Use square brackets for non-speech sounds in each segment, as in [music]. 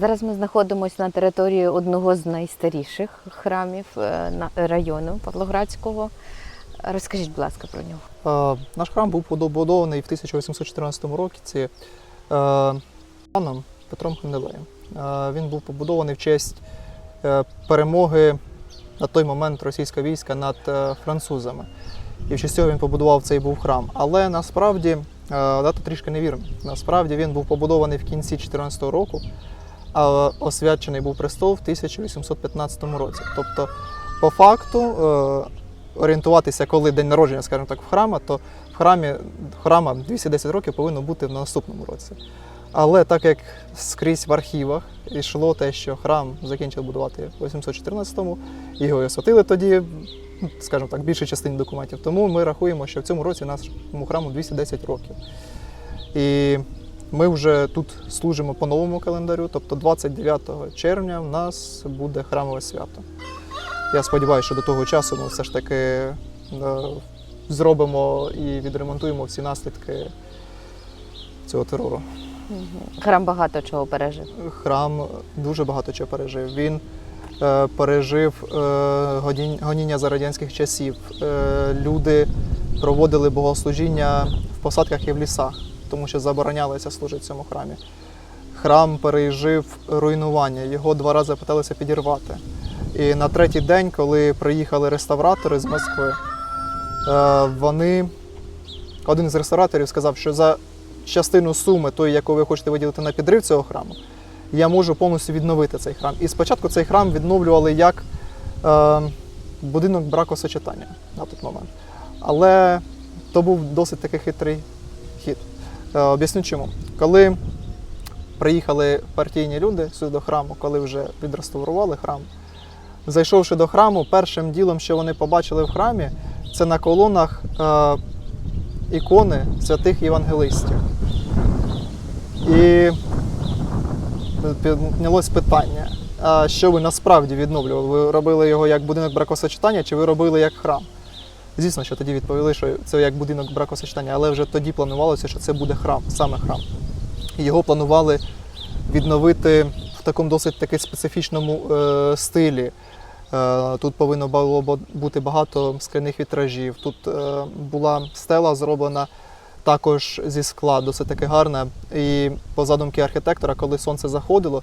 Зараз ми знаходимося на території одного з найстаріших храмів е, району Павлоградського. Розкажіть, будь ласка, про нього. Е, Наш храм був побудований в 1814 році е, паном Петром Хмелеєм. Е, Він був побудований в честь перемоги на той момент російського війська над французами. І в честь цього він побудував цей був храм. Але насправді дата трішки невірна. Насправді він був побудований в кінці 14 року, а освячений був престол в 1815 році. Тобто, по факту, е, орієнтуватися, коли день народження, скажімо так, в храма, то в храмі храма 210 років повинно бути в наступному році. Але так як скрізь в архівах йшло те, що храм закінчили будувати в 814-му, його і освятили тоді, скажімо так, більшій частині документів. Тому ми рахуємо, що в цьому році нашому храму 210 років. І ми вже тут служимо по новому календарю, тобто 29 червня в нас буде храмове свято. Я сподіваюся, що до того часу ми все ж таки е, зробимо і відремонтуємо всі наслідки цього терору. Храм багато чого пережив. Храм дуже багато чого пережив. Він е, пережив е, гоніння за радянських часів. Е, люди проводили богослужіння в посадках і в лісах, тому що заборонялося служити цьому храмі. Храм пережив руйнування, його два рази питалися підірвати. І на третій день, коли приїхали реставратори з Москви, е, вони один з реставраторів сказав, що за частину суми, тої, яку ви хочете виділити на підрив цього храму, я можу повністю відновити цей храм. І спочатку цей храм відновлювали як е, будинок бракосочетання на той момент. Але то був досить такий хитрий хід. Е, об'ясню чому. Коли приїхали партійні люди сюди до храму, коли вже відреставрували храм, зайшовши до храму, першим ділом, що вони побачили в храмі, це на колонах е, ікони святих євангелистів. І піднялось питання: що ви насправді відновлювали? Ви робили його як будинок бракосочетання, чи ви робили як храм? Звісно, що тоді відповіли, що це як будинок бракосочетання, але вже тоді планувалося, що це буде храм, саме храм. Його планували відновити в такому досить таки специфічному е, стилі. Е, Тут повинно було бути багато скляних вітражів. Тут е, була стела зроблена також зі скла, досить таки гарна. І по задумки архітектора, коли сонце заходило,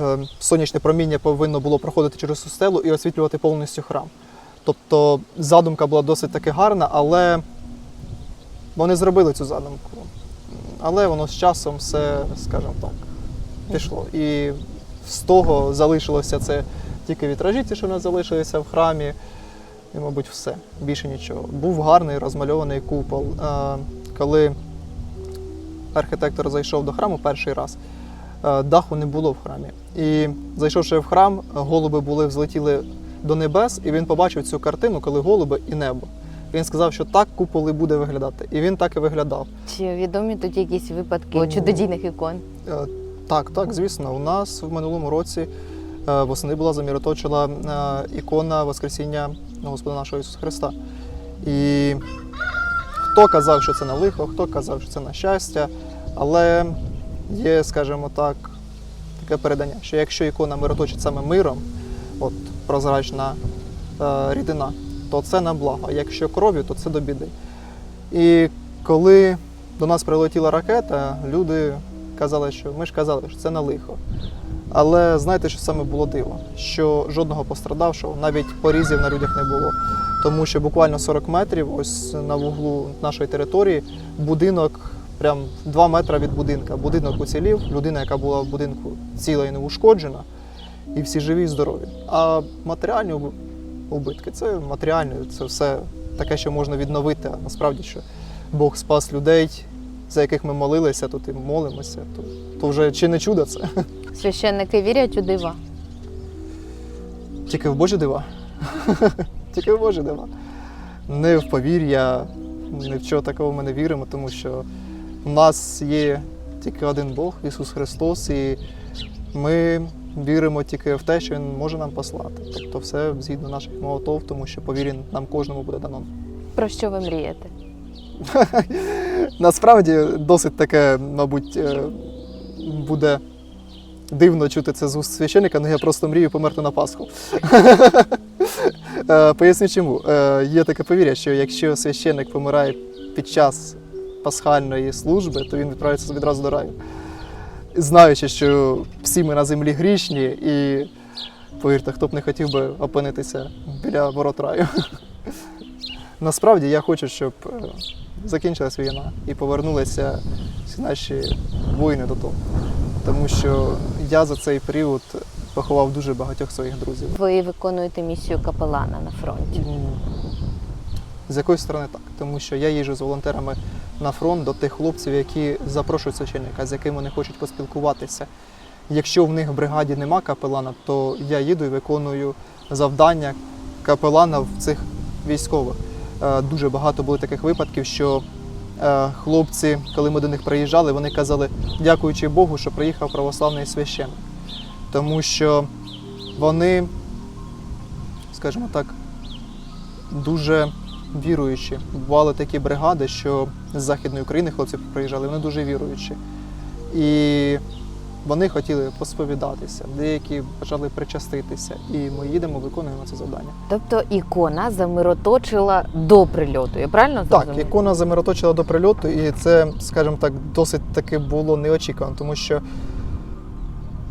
е, сонячне проміння повинно було проходити через цю стелу і освітлювати повністю храм. Тобто задумка була досить таки гарна, але вони зробили цю задумку. Але воно з часом все, скажімо так, пішло. І з того залишилося це тільки вітражі, ті, що в нас залишилися в храмі, і, мабуть, все. Більше нічого. Був гарний розмальований купол. Е, Коли архітектор зайшов до храму перший раз, е, даху не було в храмі. І зайшовши в храм, голуби були взлетіли до небес, і він побачив цю картину, коли голуби і небо. Він сказав, що так купол і буде виглядати. І він так і виглядав. Чи відомі тоді якісь випадки Ну, чудодійних ікон? Е, Так, так, звісно. У нас в минулому році е, восени була заміроточила е, ікона Воскресіння Господа нашого Ісуса Христа. І хто казав, що це на лихо, хто казав, що це на щастя, але є, скажімо так, таке передання, що якщо ікона мироточить саме миром, от прозрачна е, рідина, то це на благо. Якщо кров'ю, то це до біди. І коли до нас прилетіла ракета, люди казали, що ми ж казали, що це на лихо. Але знаєте, що саме було диво? Що жодного пострадавшого, навіть порізів на людях не було. Тому що буквально 40 метрів, ось на вуглу нашої території, будинок, прям 2 метри від будинка. Будинок уцілів, людина, яка була в будинку ціла і не ушкоджена, і всі живі і здорові. А матеріальні убитки це матеріальне, це все таке, що можна відновити. А насправді, що Бог спас людей, за яких ми молилися, тут і молимося, то, то вже чи не чудо це? [laughs] Священники вірять у дива. Тільки в Божі дива. [laughs] Тільки в Божі дива. Не в повір'я, ні в чого такого ми не віримо, тому що в нас є тільки один Бог, Ісус Христос, і ми віримо тільки в те, що Він може нам послати. Тобто все згідно наших молотов, тому що повірі нам кожному буде дано. Про що ви мрієте? [laughs] Насправді досить таке, мабуть, е, буде дивно чути це з уст священика, але я просто мрію померти на Пасху. [laughs] Е, Поясню чому. Е, Є таке повір'я, що якщо священник помирає під час пасхальної служби, то він відправиться відразу до раю. Знаючи, що всі ми на землі грішні, і повірте, хто б не хотів би опинитися біля ворот раю. [laughs] Насправді я хочу, щоб е, закінчилась війна і повернулися всі наші воїни додому. Тому що я за цей період поховав дуже багатьох своїх друзів. Ви виконуєте місію капелана на фронті. З якоїсь сторони так, тому що я їжджу з волонтерами на фронт до тих хлопців, які запрошують священника, з якими вони хочуть поспілкуватися. Якщо в них в бригаді нема капелана, то я їду і виконую завдання капелана в цих військових. Е, Дуже багато було таких випадків, що е, хлопці, коли ми до них приїжджали, вони казали, дякуючи Богу, що приїхав православний священник. Тому що вони, скажімо так, дуже віруючі. Бували такі бригади, що з Західної України хлопці приїжджали, вони дуже віруючі. І вони хотіли посповідатися, деякі бажали причаститися. І ми їдемо, виконуємо це завдання. Тобто ікона замироточила до прильоту. Я правильно Так, зрозуміла? ікона замироточила до прильоту, і це, скажімо так, досить таки було неочікувано, тому що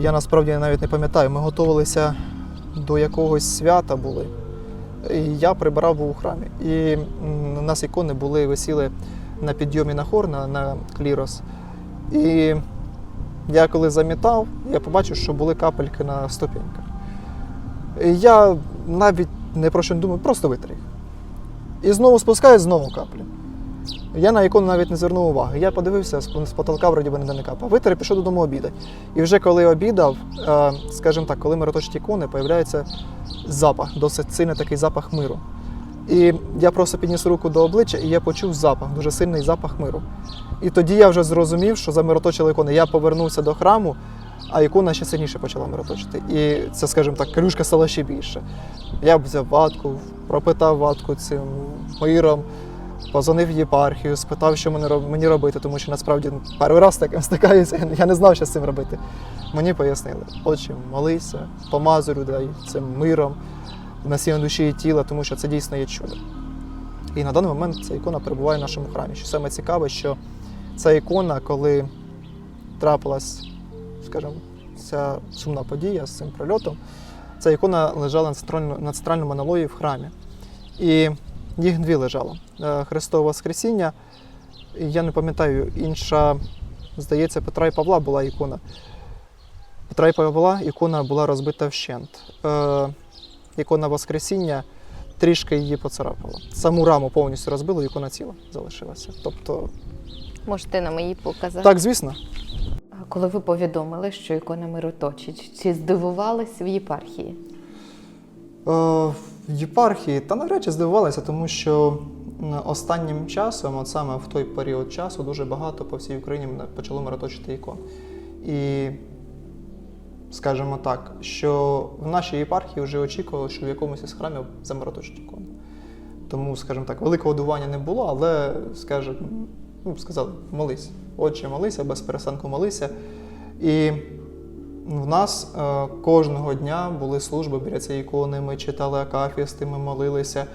я насправді навіть не пам'ятаю, ми готувалися до якогось свята були. Я прибирав був у храмі. І у нас ікони були, висіли на підйомі на хор, на, на клірос. І я коли замітав, я побачив, що були капельки на ступеньках. І я навіть не про що не думав, просто витер. І знову спускаю, знову каплі. Я на ікону навіть не звернув уваги. Я подивився, з потолка вроді би не капав. Витер і пішов додому обідати. І вже коли обідав, е, скажімо так, коли мироточать ікони, появляється запах, досить сильний такий запах миру. І я просто підніс руку до обличчя, і я почув запах, дуже сильний запах миру. І тоді я вже зрозумів, що замироточили ікони. Я повернувся до храму, а ікона ще сильніше почала мироточити. І це, скажімо так, калюшка стала ще більше. Я взяв ватку, пропитав ватку цим миром, позвонив в єпархію, спитав, що мені робити, тому що насправді перший раз таким [laughs] стикаюся, я не знав, що з цим робити. Мені пояснили, отче, молися, помазуй людей цим миром, насіння душі і тіла, тому що це дійсно є чудо. І на даний момент ця ікона перебуває в нашому храмі. Що саме цікаве, що ця ікона, коли трапилась, скажімо, ця сумна подія з цим прильотом, ця ікона лежала на центральному аналої в храмі. І їх дві лежало. Е, Христове Воскресіння. Я не пам'ятаю, інша, здається, Петра і Павла була ікона. Петра і Павла ікона була розбита вщент. Е, ікона Воскресіння трішки її поцарапала. Саму раму повністю розбило, ікона ціла залишилася. Тобто, Можете нам її показати? так, звісно. А Коли ви повідомили, що ікона мироточить, чи здивувались в єпархії? Е, єпархії та навряд чи здивувалися, тому що останнім часом, от саме в той період часу, дуже багато по всій Україні почало мироточити ікон. І скажімо так, що в нашій єпархії вже очікували, що в якомусь із храмів замироточить ікону. Тому, скажімо так, великого дивування не було, але скажімо, ну, сказали, молись, отче, молися, без перестанку молися. І в нас е, кожного дня були служби біля цієї ікони. Ми читали акафісти, ми молилися.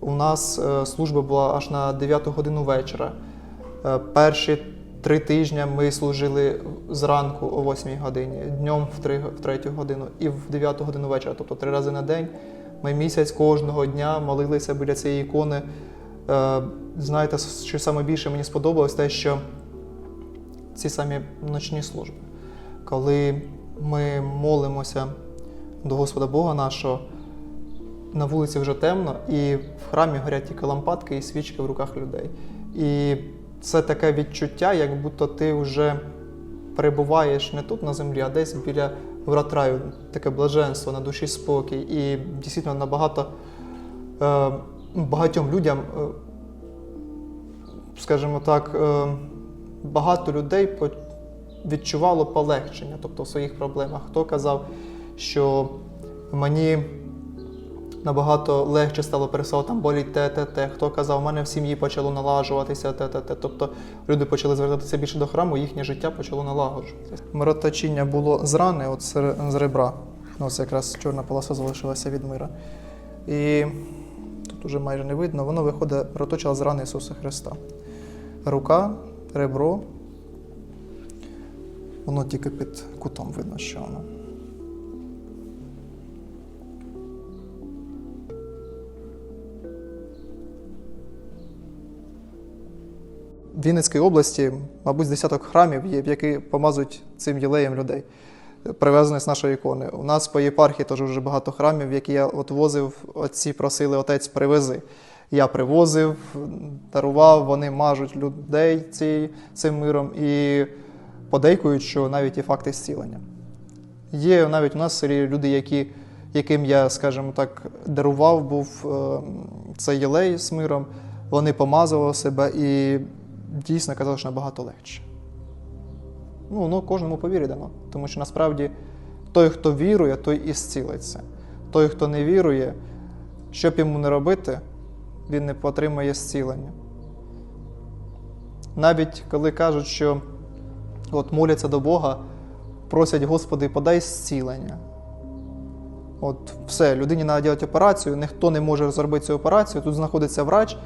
У нас е, служба була аж на 9 годину вечора. Е, перші три тижні ми служили зранку о 8 годині, днем в 3, в 3 годину і в 9 годину вечора, тобто три рази на день. Ми місяць кожного дня молилися біля цієї ікони. Е, знаєте, що саме більше мені сподобалось, те, що ці самі ночні служби коли ми молимося до Господа Бога нашого, на вулиці вже темно, і в храмі горять тільки лампадки і свічки в руках людей. І це таке відчуття, як будто ти вже перебуваєш не тут на землі, а десь біля врат раю, таке блаженство, на душі спокій. І дійсно набагато е, багатьом людям, е, скажімо так, е, багато людей відчувало полегшення, тобто в своїх проблемах. Хто казав, що мені набагато легше стало пересувати, там боліть те, те, те. Хто казав, у мене в сім'ї почало налажуватися, те, те, те. Тобто люди почали звертатися більше до храму, їхнє життя почало налагоджуватися. Мироточіння було з рани, от з ре- з ребра. Ось якраз чорна полоса залишилася від мира. І тут уже майже не видно, воно виходить, мироточила з рани Ісуса Христа. Рука, ребро. Воно тільки під кутом видно, що воно. В Вінницькій області, мабуть, з десяток храмів є, які помазують цим єлеєм людей, привезених з нашої ікони. У нас по єпархії теж вже багато храмів, які я от возив, отці просили, отець, привези. Я привозив, дарував, вони мажуть людей цим миром і подейкують, що навіть є факти зцілення. Є навіть у нас в люди, які, яким я, скажімо так, дарував, був е, цей єлей з миром, вони помазували себе і дійсно казали, що набагато легше. Ну, ну кожному повірі дано. Тому що насправді той, хто вірує, той і зцілиться. Той, хто не вірує, що б йому не робити, він не отримає зцілення. Навіть коли кажуть, що от моляться до Бога, просять, Господи, подай зцілення. От все, людині треба робити операцію, ніхто не може зробити цю операцію, тут знаходиться врач,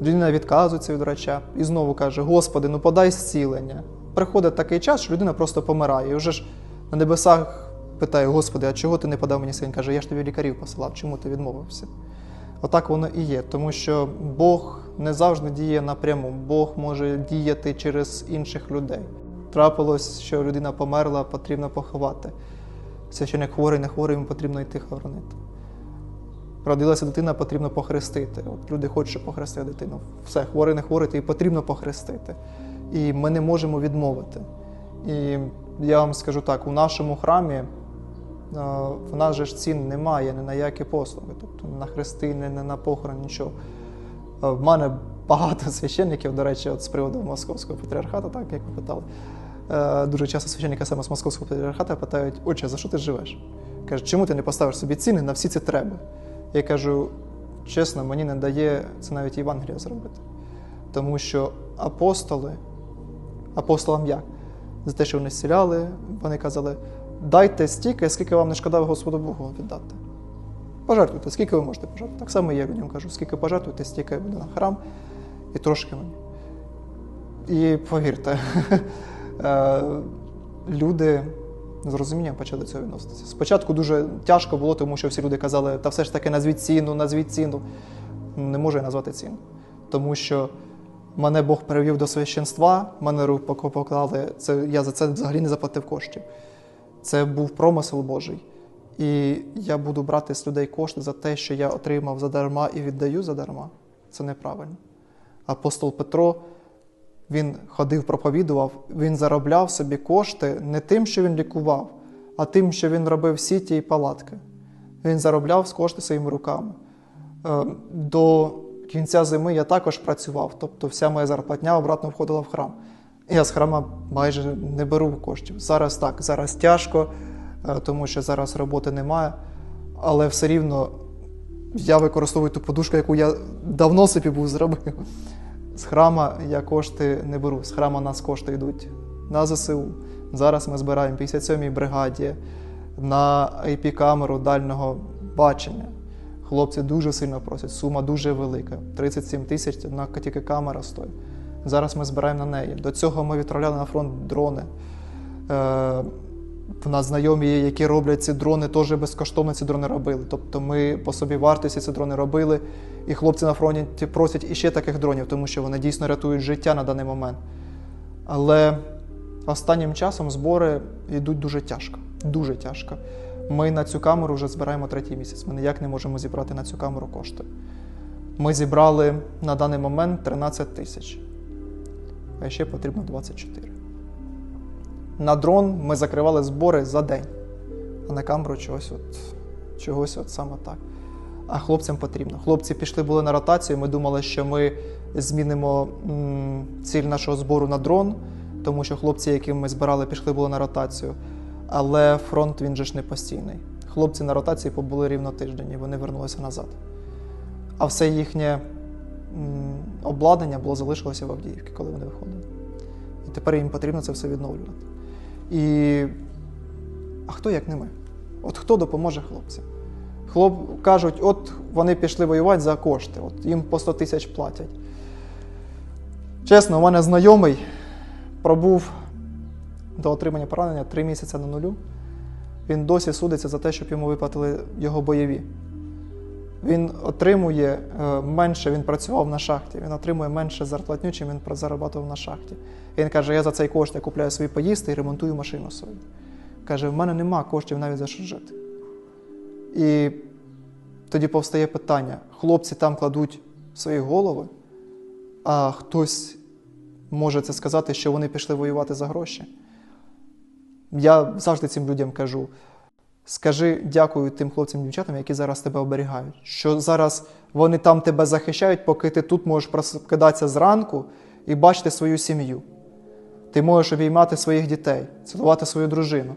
людина відказується від врача і знову каже: Господи, ну подай зцілення. Приходить такий час, що людина просто помирає. І вже ж на небесах питає: Господи, а чого ти не подав мені син? Каже, я ж тобі лікарів посилав, чому ти відмовився? Отак воно і є, тому що Бог не завжди діє напряму, Бог може діяти через інших людей. Трапилось, що людина померла, потрібно поховати. Священник хворий, не хворий, йому потрібно йти хоронити. Родилася дитина, потрібно похрестити. От люди хочуть, щоб похрестити дитину. Все, хворий, не хворий, і потрібно похрестити. І ми не можемо відмовити. І я вам скажу так: у нашому храмі в нас же ж цін немає ні на які послуги, тобто на хрести, не на похорон, нічого. Е, В мене багато [laughs] священників, до речі, от з приводу московського патріархату, так як ви питали. Е, Дуже часто священника саме з московського патріархату питають: Отче, за що ти живеш? Каже, чому ти не поставиш собі ціни на всі ці треба? Я кажу, чесно, мені не дає це навіть Євангелія зробити. Тому що апостоли, апостолам як? За те, що вони зціляли, вони казали, дайте стільки, скільки вам не шкода Господу Богу віддати. Пожертвуйте, скільки ви можете пожертвувати. Так само я людям кажу, скільки пожертвуєте, стільки буде на храм і трошки мені. І повірте, [laughs] е, люди з розумінням почали цього відноситися. Спочатку дуже тяжко було, тому що всі люди казали, та все ж таки назвіть ціну, назвіть ціну. Не можу я назвати ціну. Тому що мене Бог перевів до священства, мене поклали. Це, я за це взагалі не заплатив коштів. Це був промисел Божий. І я буду брати з людей кошти за те, що я отримав задарма і віддаю задарма. Це неправильно. Апостол Петро він ходив, проповідував, він заробляв собі кошти не тим, що він лікував, а тим, що він робив сіті і палатки. Він заробляв кошти своїми руками. Е, До кінця зими я також працював, тобто вся моя зарплатня обратно входила в храм. Я з храма майже не беру коштів. Зараз так, зараз тяжко, тому що зараз роботи немає, але все рівно я використовую ту подушку, яку я давно собі був зробив. З храма я кошти не беру. З храма нас кошти йдуть на ЗСУ. Зараз ми збираємо 57-й бригаді на IP-камеру дальнього бачення. Хлопці дуже сильно просять, сума дуже велика. 37 тисяч на тільки камера стоїть. Зараз ми збираємо на неї. До цього ми відправляли на фронт дрони. В нас знайомі які роблять ці дрони, теж безкоштовно ці дрони робили. Тобто ми по собі вартості ці дрони робили, і хлопці на фронті просять іще таких дронів, тому що вони дійсно рятують життя на даний момент. Але останнім часом збори йдуть дуже тяжко. Дуже тяжко. Ми на цю камеру вже збираємо третій місяць. Ми ніяк не можемо зібрати на цю камеру кошти. Ми зібрали на даний момент 13 тисяч, а ще потрібно 24. На дрон ми закривали збори за день, а на камеру чогось от, чогось от саме так. А хлопцям потрібно. Хлопці пішли були на ротацію. Ми думали, що ми змінимо м, ціль нашого збору на дрон, тому що хлопці, яким ми збирали, пішли були на ротацію. Але фронт він же ж не постійний. Хлопці на ротації побули рівно тиждень і вони вернулися назад. А все їхнє м, обладнання було залишилося в Авдіївці, коли вони виходили. І тепер їм потрібно це все відновлювати. І а хто як не ми? От хто допоможе хлопцям? Хлоп кажуть, от вони пішли воювати за кошти, от їм по 100 тисяч платять. Чесно, у мене знайомий пробув до отримання поранення 3 місяці на нулю. Він досі судиться за те, щоб йому виплатили його бойові. Він отримує е, менше, він працював на шахті, він отримує менше зарплатню, чим він зарабатував на шахті. І він каже: я за цей кошт я купляю свої поїсти і ремонтую машину свою. Каже, в мене нема коштів навіть за що жити. І тоді повстає питання: хлопці там кладуть свої голови, а хтось може це сказати, що вони пішли воювати за гроші. Я завжди цим людям кажу: скажи дякую тим хлопцям дівчатам, які зараз тебе оберігають, що зараз вони там тебе захищають, поки ти тут можеш прокидатися зранку і бачити свою сім'ю. Ти можеш обіймати своїх дітей, цілувати свою дружину.